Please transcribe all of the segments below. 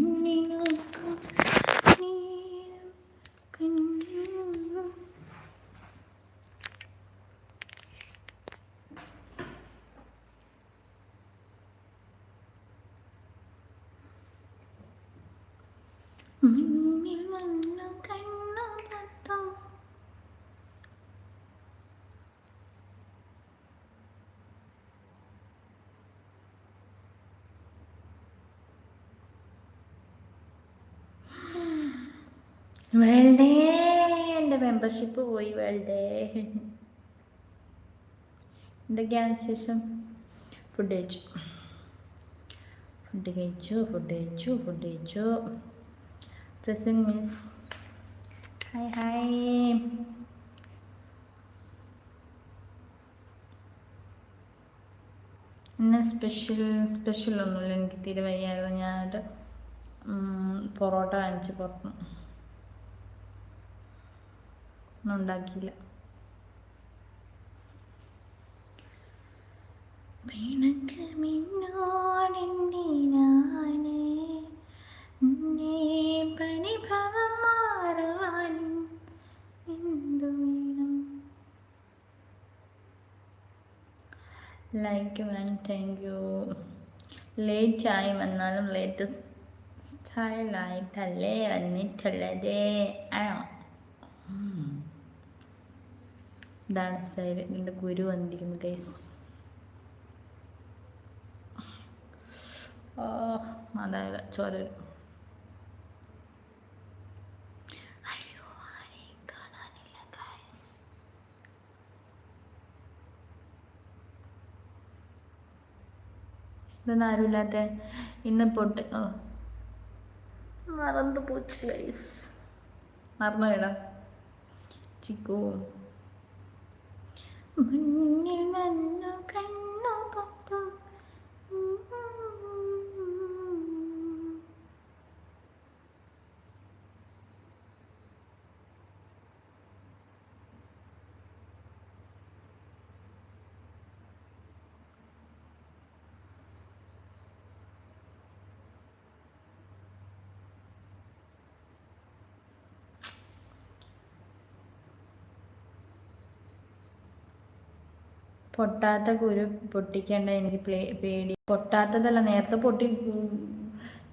മുന്നിൽ വേൾഡേ എന്റെ മെമ്പർഷിപ്പ് പോയി വേൾഡേ എന്തൊക്കെയാണ് വിശേഷം? ഫുഡ് കഴിച്ചു. ഫുഡ് കഴിച്ചു ഫുഡ് കഴിച്ചു ഫുഡ് കഴിച്ചു. പ്രസന്റ് മിസ് ഹായ് ഹായ് ഇന്ന് സ്പെഷ്യൽ സ്പെഷ്യൽ ഒന്നുമില്ല. എനിക്ക് തീരെ വയ്യായിരുന്നു. ഞാൻ പൊറോട്ട വാങ്ങിച്ച് പുറത്തു ഒന്നും ഉണ്ടാക്കിയില്ല. പിണക്ക് മിന്നോടെന്തിനാണ്? നിന്നെ പരിഭവം മാറുവാൻ എന്തു വേണം? ലൈക്ക് വേൺ താങ്ക് യു ലേറ്റ് ആയി വന്നാലും ലേറ്റസ്റ്റ് ആയിട്ടല്ലേ വന്നിട്ടുള്ളത്. ആണോ. ഇതാണ് സ്റ്റൈൽ എന്റെ ഗുരു വന്നിരിക്കുന്നു ഗൈസ് അതായത് ചോര. അയ്യോ ആരെയും കാണാനില്ല ഗൈസ് ഇതൊന്നും ആരുമില്ലാത്ത ഇന്ന് പൊട്ട് ഓ മറന്നു പോച്ചു ഗൈസ് മറന്നു വിടാം ചിക്കു. മുന്നിൽ വന്നു പൊട്ടാത്ത കുരു പൊട്ടിക്കേണ്ട എനിക്ക് പേടി. പൊട്ടാത്തതല്ല നേരത്തെ പൊട്ടി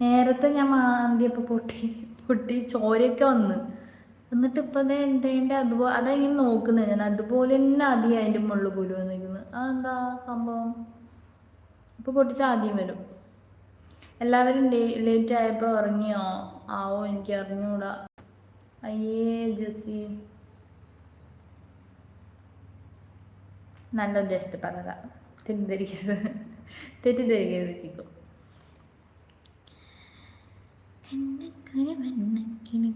നേരത്തെ ഞാൻ മാന്തിയപ്പോൾ പൊട്ടി പൊട്ടി ചോരയൊക്കെ വന്ന്. എന്നിട്ട് ഇപ്പം എന്തേണ്ട അതുപോലെ അതെങ്ങനെ നോക്കുന്നത് ഞാൻ. അതുപോലെ തന്നെ ആദ്യം അതിന്റെ മുകളിൽ കുരു വന്നിരിക്കുന്നത് അതെന്താ സംഭവം? ഇപ്പോൾ പൊട്ടിച്ച ആദ്യം വരും. എല്ലാവരും ലേറ്റ് ആയപ്പോൾ ഉറങ്ങിയോ? ആവോ എനിക്ക് അറിഞ്ഞൂടാ. അയ്യേ ജസി നല്ല ഉദ്ദേശത്തിൽ പറഞ്ഞതാ. തെറ്റിദ്ധരിക്കരുത്. തെറ്റിദ്ധരിക്കരുത് ചിക്കു. കണ്ണക്കൊരു വണ്ണക്കിളി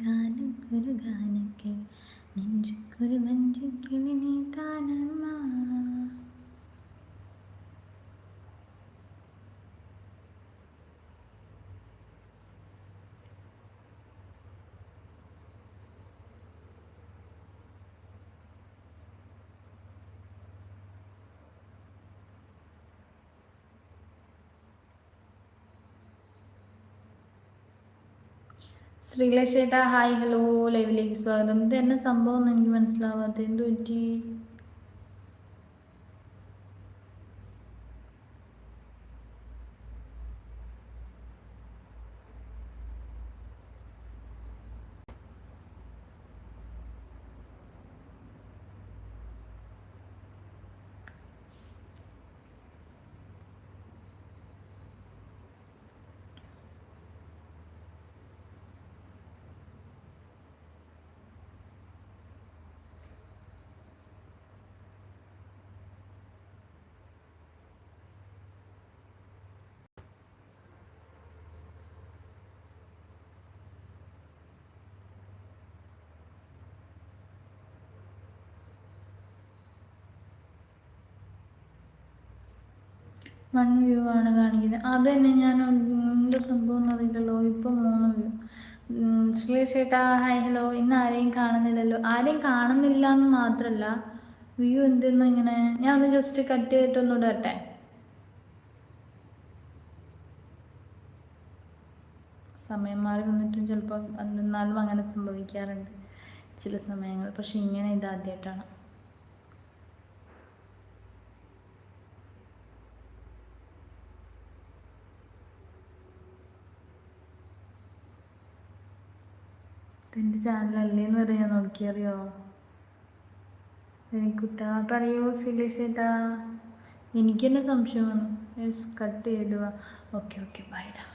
ശ്രീലേഷ് ചേട്ടാ ഹായ് ഹലോ ലൈവിലേക്ക് സ്വാഗതം. ഇത് എന്നെ സംഭവം എന്ന് എനിക്ക് മനസ്സിലാവാത്ത പറ്റി വൺ വ്യൂ ആണ് കാണിക്കുന്നത്. അത് തന്നെ ഞാൻ എന്ത് സംഭവം അറിയില്ലല്ലോ ഇപ്പം മൂന്ന് വ്യൂ. സുലേഷ് ചേട്ടാ ഹായ് ഹലോ ഇന്ന് ആരെയും കാണുന്നില്ലല്ലോ. ആരെയും കാണുന്നില്ല എന്ന് മാത്രമല്ല വ്യൂ എന്തെന്നു ഇങ്ങനെ. ഞാൻ ഒന്ന് ജസ്റ്റ് കട്ട് ചെയ്തിട്ടൊന്നും ഇടട്ടെ. സമയം മാറി വന്നിട്ടും ചിലപ്പോൾ എന്നാലും അങ്ങനെ സംഭവിക്കാറുണ്ട്. ചില സമയങ്ങൾ. പക്ഷെ ഇങ്ങനെ ഇതാദ്യമായിട്ടാണ് ഇതെന്റെ ചാനലല്ലേന്ന് ഞാൻ നോക്കിയറിയോ? എനിക്കുട്ടാ പറയൂ ശ്രീലേഷ് ചേട്ടാ എനിക്ക് തന്നെ സംശയം വന്നു കട്ട് ചെയ്തിടുക ഓക്കെ ഓക്കെ ബൈഡാ